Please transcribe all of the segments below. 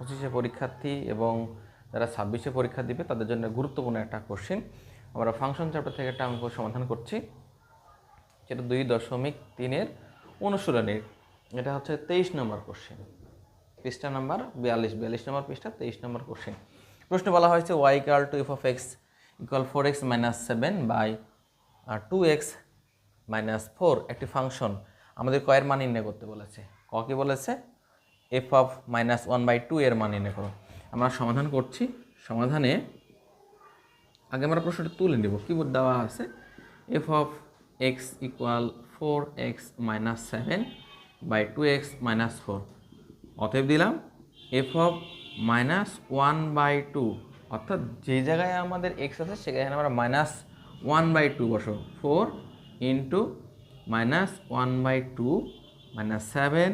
পঁচিশে পরীক্ষার্থী এবং যারা ছাব্বিশে পরীক্ষা দিবে, তাদের জন্য গুরুত্বপূর্ণ একটা কোশ্চেন আমরা ফাংশন চ্যাপ্টার থেকে একটা অঙ্ক সমাধান করছি। যেটা দুই দশমিক তিনের অনুশীলনের এটা হচ্ছে তেইশ নম্বর কোশ্চেন পৃষ্ঠা নাম্বার বিয়াল্লিশ। বিয়াল্লিশ নম্বর পৃষ্ঠা, তেইশ নম্বর কোশ্চেন প্রশ্ন বলা হয়েছে Y equal to F of X equal four X minus seven by two X minus four একটি ফাংশন আমাদের কয়ের মান নির্ণয় করতে বলেছে। ক কি বলেছে? F of minus one by two এর মান নির্ণয় করো আমরা সমাধান করছি। সমাধানে আগে আমরা প্রশ্নটা তুলে নেব। কী দেওয়া আছে। F of X equal four X minus seven by two X minus four অতএব দিলাম F of minus one by two অর্থাৎ যে জায়গায় আমাদের এক্স আছে, সেখানে আমরা মাইনাস ওয়ান বাই টু বসো four into minus one by two minus seven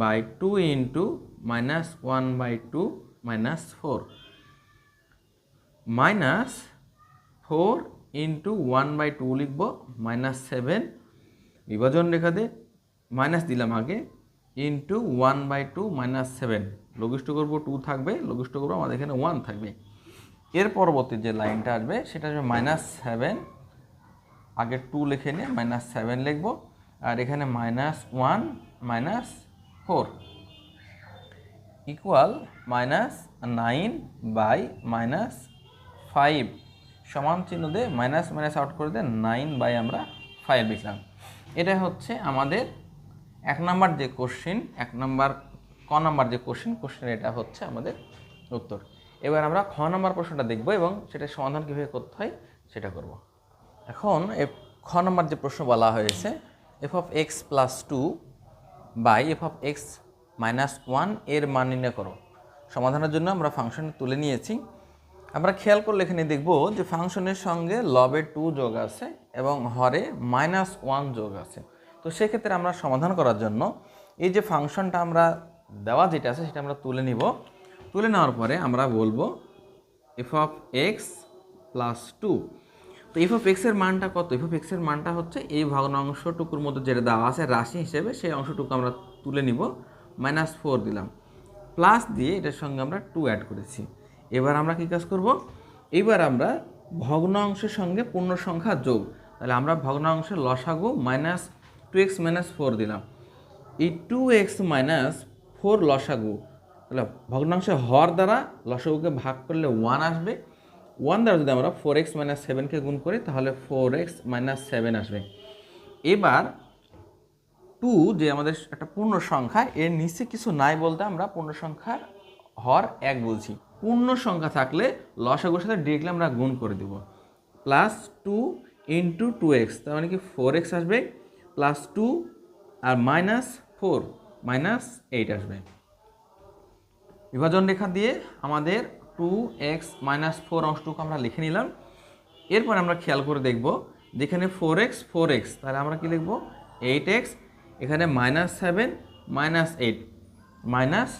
by two into minus one by two minus four minus four into one by two লিখব minus seven বিভাজন রেখা দিয়ে মাইনাস দিলাম আগে into one by two minus seven লঘিষ্ঠ করব two থাকবে, লঘিষ্ঠ করব আমাদের এখানে ওয়ান থাকবে। এর পরবর্তী যে লাইনটা আসবে, সেটা আসবে মাইনাস সেভেন আগে টু লিখে নিয়ে মাইনাস সেভেন লিখব। আর এখানে minus one minus four equal minus nine by minus five সমান চিহ্ন দিয়ে মাইনাস মাইনাস আউট করে দিয়ে নাইন বাই আমরা ফাইভ লিখলাম। এটা হচ্ছে আমাদের এক নাম্বার যে কোশ্চিন এক নাম্বার, ক নাম্বার যে কোশ্চিন কোশ্চিন এটা হচ্ছে আমাদের উত্তর। এবার আমরা খ নাম্বার প্রশ্নটা দেখব এবং সেটা সমাধান কীভাবে করতে হয় সেটা করব। এখন এ খ নম্বর যে প্রশ্ন বলা হয়েছে F of X plus two by F of X minus ওয়ানের মান নির্ণয় করো। সমাধানের জন্য আমরা ফাংশন তুলে নিয়েছি। আমরা খেয়াল করলে এখানে দেখব যে ফাংশনের সঙ্গে লবে টু যোগ আছে এবং হরে মাইনাস ওয়ান যোগ আছে। তো সেক্ষেত্রে আমরা সমাধান করার জন্য এই যে ফাংশনটা আমরা দেওয়া যেটা আছে সেটা আমরা তুলে নিব। তুলে নেওয়ার পরে আমরা বলব F of X plus two তো এফ অফ এক্সের মানটা কত? এফ অফ এক্সের মানটা হচ্ছে এই ভগ্নাংশটুকুর মধ্যে যেটা দেওয়া আছে রাশি হিসেবে সেই অংশটুকু আমরা তুলে নিব মাইনাস ফোর দিলাম। প্লাস দিয়ে এটার সঙ্গে আমরা টু অ্যাড করেছি। এবার আমরা কী কাজ করব? এবার আমরা ভগ্নাংশের সঙ্গে পূর্ণ সংখ্যা যোগ। তাহলে আমরা ভগ্নাংশের লসাগু minus two X minus four দিলাম। এই টু এক্স মাইনাস ফোর লসাগু, তাহলে ভগ্নাংশে হর দ্বারা লসাগুকে ভাগ করলে ওয়ান আসবে। ওয়ান দ্বারা যদি আমরা ফোর এক্স মাইনাস সেভেনকে গুণ করি, তাহলে ফোর এক্স মাইনাস সেভেন আসবে। এবার টু যে আমাদের একটা পূর্ণ সংখ্যা এর নিচে কিছু নাই বলতে আমরা পূর্ণ সংখ্যার হর এক বলছি। পূর্ণ সংখ্যা থাকলে লসাগুর সাথে ডিরেক্টলি আমরা গুণ করে দেব। Plus two into two X তার মানে কি ফোর এক্স আসবে প্লাস টু আর মাইনাস ফোর মাইনাস এইট আসবে। বিভাজন রেখা দিয়ে আমাদের টু এক্স মাইনাস ফোর অংশটুকু আমরা লিখে নিলাম। এরপর আমরা খেয়াল করে দেখব যেখানে ফোর এক্স ফোর এক্স তাহলে আমরা কি লিখব? এইট এক্স এখানে minus seven minus eight minus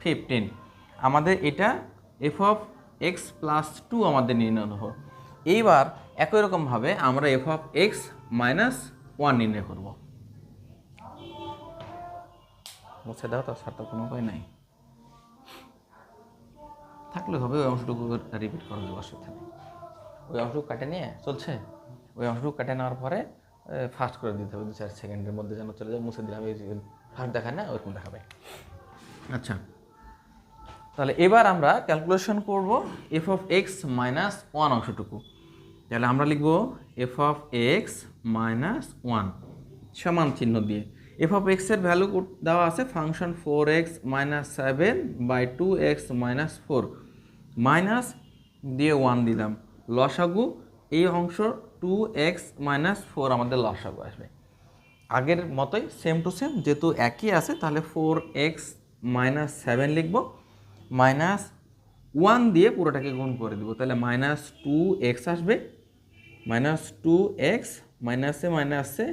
fifteen আমাদের এটা F of X plus two আমাদের নির্ণয় হলো। এইবার একই রকমভাবে আমরা F of X minus one নির্ণয় করব। মুছে দাও তো সার তো কোনো উপায় নাই। থাকলে হবে ওই অংশটুকু রিপিট করা যাবে অসুবিধা নেই ওই অংশটুকু কাটে নিয়ে চলছে। ওই অংশটুকু কাটে নেওয়ার পরে ফাস্ট করে দিতে হবে দু চার সেকেন্ডের মধ্যে যেন চলে যায় মুছে দিলাম এই ফাস্ট দেখায় না ওরকম দেখাবে। আচ্ছা। তাহলে এবার আমরা ক্যালকুলেশন করব F of X minus one অংশটুকু। তাহলে আমরা লিখব F of X minus one সমান চিহ্ন দিয়ে। এফ অফ এক্সের ভ্যালু দেওয়া আছে function four X minus seven by two X minus four minus দিয়ে ওয়ান দিলাম। লসাগু, এই অংশ টু এক্স মাইনাস ফোর আমাদের লসাগু আসবে। আগের মতোই সেম টু সেম যেহেতু একই আছে, তাহলে ফোর এক্স মাইনাস সেভেন লিখব। মাইনাস ওয়ান দিয়ে পুরোটাকে গুণ করে দেবো। তাহলে মাইনাস টু এক্স আসবে। মাইনাস টু এক্স মাইনাসে মাইনাসে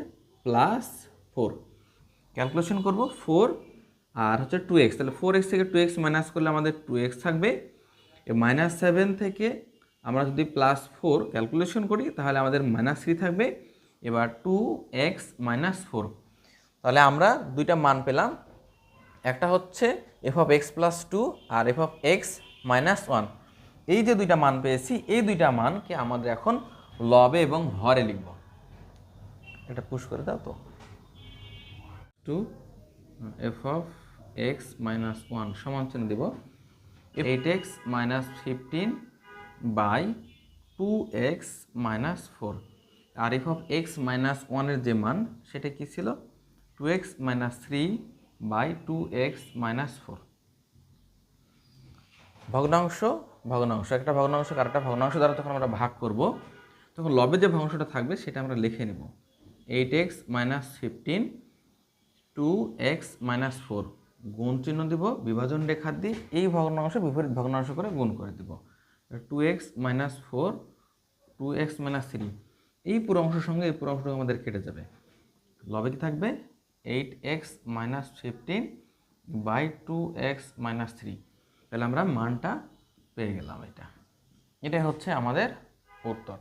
প্লাস ফোর ক্যালকুলেশন করব ফোর আর হচ্ছে টু এক্স। তাহলে ফোর এক্স থেকে টু এক্স মাইনাস করলে আমাদের টু এক্স থাকবে। মাইনাস সেভেন থেকে আমরা যদি প্লাস ফোর ক্যালকুলেশন করি, তাহলে আমাদের মাইনাস থ্রি থাকবে। এবার টু এক্স মাইনাস ফোর তাহলে আমরা দুইটা মান পেলাম। একটা হচ্ছে F of X plus two R F of X minus one এই যে দুইটা মান পেয়েছি, এই দুইটা মানকে আমাদের এখন লবে এবং হরে লিখব। এটা পুশ করে দাও তো। Two F of X minus one সমান চিহ্ন দেব। Eight X minus fifteen by two X minus four. R F of x minus ওয়ানের যে মান সেটা কি ছিল? Two X minus three by two X minus four. ভগ্নাংশ ভগ্নাংশ একটা ভগ্নাংশ আর একটা ভগ্নাংশ দ্বারা তখন আমরা ভাগ করব তখন লবে যে ভগ্নাংশটা থাকবে সেটা আমরা লিখে নেব। Eight X minus fifteen two X minus four গুণ চিহ্ন দিব, বিভাজন রেখা দিয়ে এই ভগ্নাংশ বিপরীত ভগ্নাংশ করে গুণ করে দিব। Two X minus four two X minus three এই পুরো অংশের সঙ্গে, এই পুরো অংশটা আমাদের কেটে যাবে। লবে কি থাকবে? Eight X minus fifteen by two X minus three তাহলে আমরা মানটা পেয়ে গেলাম এটা। এটাই হচ্ছে আমাদের উত্তর।